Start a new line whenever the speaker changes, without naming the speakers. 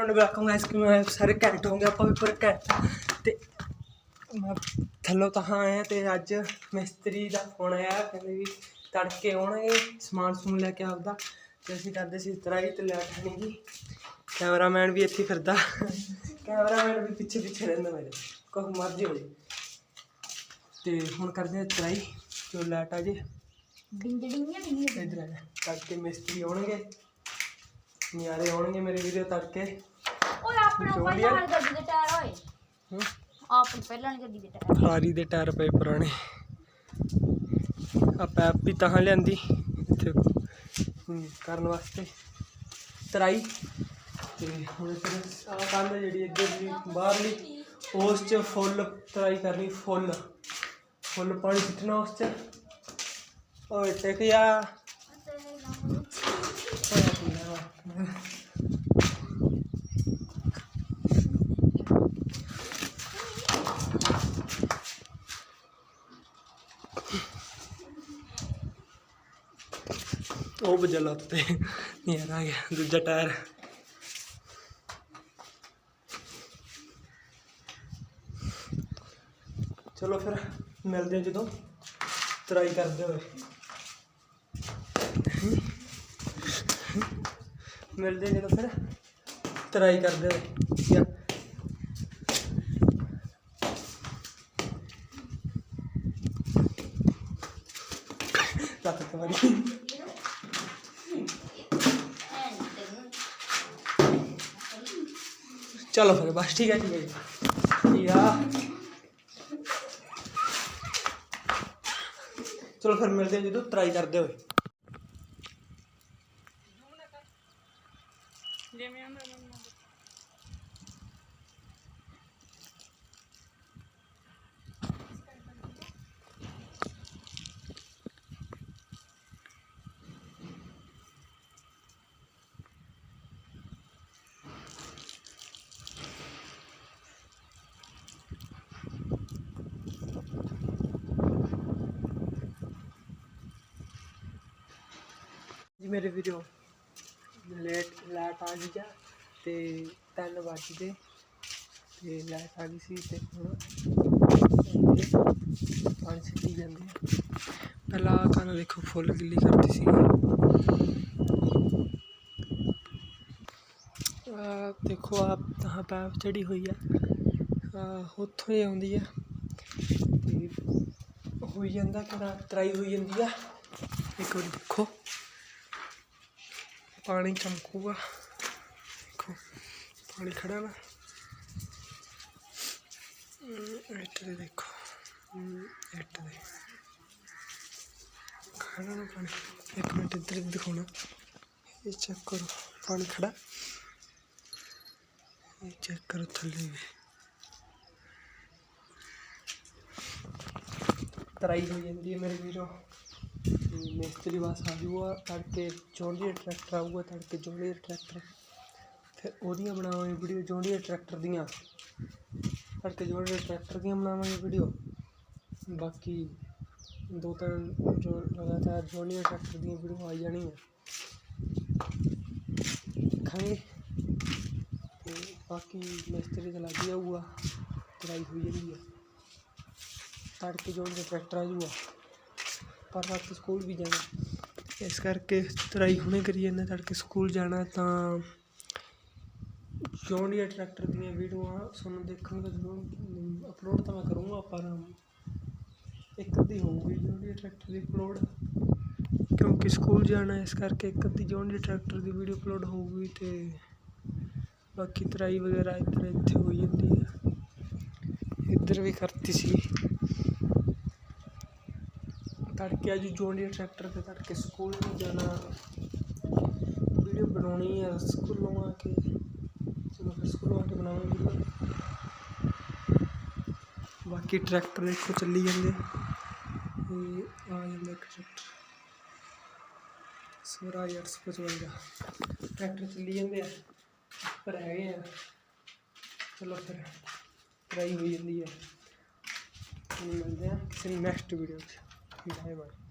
Background ਬੈਕਾਂ guys ਕਿ ਮੈਂ ਸਾਰੇ ਘੈਂਟ ਹੋਣਗੇ ਆਪਾਂ ਵੀ ਪੂਰੇ ਘੈਂਟ ਤੇ ਮੈਂ ਥੱਲੋਂ ਤਾਂ ਆਇਆ ਤੇ ਅੱਜ ਮਿਸਤਰੀ ਦਾ ਫੋਨ ਆਇਆ ਕਹਿੰਦੇ ਵੀ ਤੜਕੇ ਆਉਣਗੇ ਸਮਾਨ ਸਮੂਨ ਲੈ ਕੇ ਆਪਦਾ। ਤੇ ਅਸੀਂ ਕਰਦੇ ਸੀ ਤਰਾਈ ਤੇ ਲੈਟ ਨਹੀਂ ਗੀ ਕੈਮਰਾਮੈਨ ਵੀ ਇੱਥੇ ਹੀ ਫਿਰਦਾ। ਕੈਮਰਾਮੈਨ ਵੀ ਪਿੱਛੇ ਪਿੱਛੇ ਰਹਿੰਦਾ ਮੇਰੇ। ਕੋਈ ਮਰਜ਼ੀ ਹੋ ਜੇ। ਤੇ ਹੁਣ ਕਰਦੇ ਆ ਤਰਾਈ ਜੋ ਲੈਟ ਆ ਜੇ।
ਡਿੰਗ ਡਿੰਗੀਆਂ ਡਿੰਗੀਆਂ
ਇਧਰ ਆ ਜਾ। ਤੜਕੇ ਮਿਸਤਰੀ ਆਉਣਗੇ। ਨਿਆਰੇ ਆਉਣਗੇ ਮੇਰੇ ਵੀਡੀਓ ਤੜਕੇ।
ਓਏ ਆਪਣੇ
ਚੋਣ
ਪਹਿਲਾਂ
ਲਿਆ?
ਵਾਲੀ ਗੱਡੀ ਦੇ ਟਾਇਰ ਓਏ।
ਹੂੰ।
ਆਪਣੀ ਪਹਿਲਾਂ ਵਾਲੀ ਗੱਡੀ ਦੇ ਟਾਇਰ।
ਹਾਰੀ ਦੇ ਟਾਇਰ ਪਏ ਪੁਰਾਣੇ। ਆ ਪੈਪ ਵੀ ਤਾਂ ਲਿਆਂਦੀ। ਇੱਥੇ ਹਮ, ਕਰਨ ਵਾਸਤੇ। ਤਰਾਈ। ਤੇ ਹੁਣ ਫਿਰ ਆ ਕੰਧ ਜਿਹੜੀ ਇੱਧਰ ਦੀ ਬਾਹਰਲੀ ਉਸ ਚ ਫੁੱਲ ਤਰਾਈ ਕਰਨੀ ਫੁੱਲ। ਫੁੱਲ ਪਾਣੀ ਸਿੱਟਣਾ ਉਸ ਚ। ਓਏ ਟਿਕ ਜਾ। ਉਹ ਵਜਾ ਲੱਤ ਤੇ। ਯਾਰ ਆ ਗਿਆ, ਦੂਜਾ ਟਾਇਰ। ਚਲੋ ਫਿਰ, ਮਿਲਦੇ ਹਾਂ ਜਦੋਂ। ਟਰਾਈ ਕਰਦੇ ਹੋਏ। ਮਿਲਦੇ ਹਾਂ ਜਦੋਂ ਫਿਰ। ਟਰਾਈ ਕਰਦੇ ਹੋਏ। ਯਾ ਲੱਤ ਤੇ ਮਾਰੀ। ਚਲੋ ਫਿਰ ਬਸ ਠੀਕ ਹੈ ਠੀਕ ਹੈ ਜੀ ਯਾ ਚਲੋ ਫਿਰ ਮਿਲਦੇ ਹਾਂ ਜਦੋਂ ਟਰਾਈ ਕਰਦੇ ਹੋਏ ਮੇਰੇ ਵੀਡੀਓ ਲੇਟ ਲਾਟ ਆ ਗਈ ਆ ਤੇ 3 ਵਜੇ ਦੇ ਤੇ ਲਾਈਟ ਆ ਗਈ ਸੀ ਤੇ ਹੁਣ ਪਾਣੀ ਸਿੱਟੀ ਜਾਂਦੇ ਆ। ਪਹਿਲਾਂ ਕੰਨ ਦੇਖੋ ਫੁੱਲ ਗਿੱਲੀ ਕਰਦੀ ਸੀ। ਦੇਖੋ ਆਪ ਤਾਂ ਪੈਪ ਚੜੀ ਹੋਈ ਆ। ਉੱਥੋਂ ਹੀ ਆਉਂਦੀ ਆ। ਤੇ ਹੋਈ ਜਾਂਦਾ ਕਿ ਤਰਾਈ ਹੋਈ ਜਾਂਦੀ ਆ। ਇੱਕ ਵਾਰੀ ਦੇਖੋ। ਪਾਣੀ ਚਮਕੂਗਾ। ਦੇਖੋ ਪਾਣੀ ਖੜਾ ਨਾ। ਹਮ, ਇੱਟ ਦੇ ਦੇਖੋ। ਇੱਟ ਦੇ। ਖੜਾ ਨਾ ਪਾਣੀ। ਇੱਕ ਮਿੰਟ ਇੱਧਰ ਵੀ ਦਿਖਾਉਣਾ। ਇਹ ਚੈੱਕ ਕਰੋ ਪਾਣੀ ਖੜਾ। ਇਹ ਚੈੱਕ ਕਰੋ ਥੱਲੇ ਵੀ। ਤਰਾਈ ਹੋ ਜਾਂਦੀ ਹੈ ਮੇਰੇ ਵੀਰੋ। ਤੇ ਮਿਸਤਰੀ ਬਸ ਆ ਜੂਗਾ, ਤੜਕੇ ਜੌਂਡੀਅਰ ਟਰੈਕਟਰ ਆਊਗਾ, ਤੜਕੇ ਜੌਂਡੀਅਰ ਟਰੈਕਟਰ। ਫਿਰ ਉਹਦੀਆਂ ਬਣਾਵਾਂਗੇ ਵੀਡੀਓ ਜੌਂਡੀਅਰ ਟਰੈਕਟਰ ਦੀਆਂ। ਤੜਕੇ ਜੌਂਡੀਅਰ ਟਰੈਕਟਰ ਦੀਆਂ ਬਣਾਵਾਂਗੇ ਵੀਡੀਓ ਬਾਕੀ ਦੋ ਤਿੰਨ ਜੋ ਲਗਾਤਾਰ ਜੌਂਡੀਅਰ ਟਰੈਕਟਰ ਦੀਆਂ ਵੀਡੀਓ ਆ ਜਾਣੀਆਂ। ਦੇਖਾਂਗੇ। ਤੇ ਬਾਕੀ ਮਿਸਤਰੀ ਤਾਂ ਲੱਗ ਜਾਊਗਾ ਤਰਾਈ ਹੋਈ ਜਾਂਦੀ ਆ। ਤੜਕੇ ਜੌਂਡੀਅਰ ਟਰੈਕਟਰ ਆ ਜੂਗਾ। ਪਰ ਰਾਤ ਸਕੂਲ ਵੀ ਜਾਣਾ। ਇਸ ਕਰਕੇ ਤਰਾਈ ਹੁਣੇ ਕਰੀ ਜਾਂਦੇ ਤੜਕੇ ਸਕੂਲ ਜਾਣਾ ਤਾਂ ਜੌਂਡੀਆ ਟਰੈਕਟਰ ਦੀਆਂ ਵੀਡੀਓਆਂ ਤੁਹਾਨੂੰ ਦੇਖਣ ਦਾ ਜ਼ਰੂਰ ਅਪਲੋਡ ਤਾਂ ਮੈਂ ਕਰੂੰਗਾ ਪਰ ਇੱਕ ਅੱਧੀ ਹੋਊਗੀ ਜੌਂਡੀਆ ਟਰੈਕਟਰ ਦੀ ਅਪਲੋਡ ਕਿਉਂਕਿ ਸਕੂਲ ਜਾਣਾ, ਇਸ ਕਰਕੇ ਇੱਕ ਅੱਧੀ ਜੌਂਡੀਆ ਟਰੈਕਟਰ ਦੀ ਵੀਡੀਓ ਅਪਲੋਡ ਹੋਊਗੀ ਤੇ ਬਾਕੀ ਤਰਾਈ ਵਗੈਰਾ ਇੱਧਰ ਇੱਥੇ ਹੋਈ ਜਾਂਦੀ ਹੈ ਇੱਧਰ ਵੀ ਕਰਤੀ ਸੀ। ਤੜਕੇ ਅੱਜ ਜੋਂਡੀਆ ਟਰੈਕਟਰ ਤੇ ਤੜਕੇ ਸਕੂਲ ਨਹੀਂ ਜਾਣਾ। ਵੀਡੀਓ ਬਣਾਉਣੀ ਹੈ ਸਕੂਲੋਂ ਆ ਕੇ। ਚਲੋ ਫਿਰ ਸਕੂਲੋਂ ਆ ਕੇ ਬਣਾਵਾਂਗੇ। ਬਾਕੀ ਟਰੈਕਟਰ ਦੇਖੋ ਚੱਲੀ ਜਾਂਦੇ। ਇਹ ਆ ਜਾਂਦਾ ਟਰੈਕਟਰ। ਸਵਰਾਜ 855 ਟਰੈਕਟਰ ਚੱਲੀ ਜਾਂਦੇ ਆ। ਪਰ ਹੈਗੇ ਆ। ਚਲੋ ਫਿਰ ਟਰਾਈ ਹੋਈ ਜਾਂਦੀ ਹੈ ਮਿਲਦੇ ਆ ਕਿਸੇ ਨੈਕਸਟ ਵੀਡੀਓ 'ਚ। 其他那边。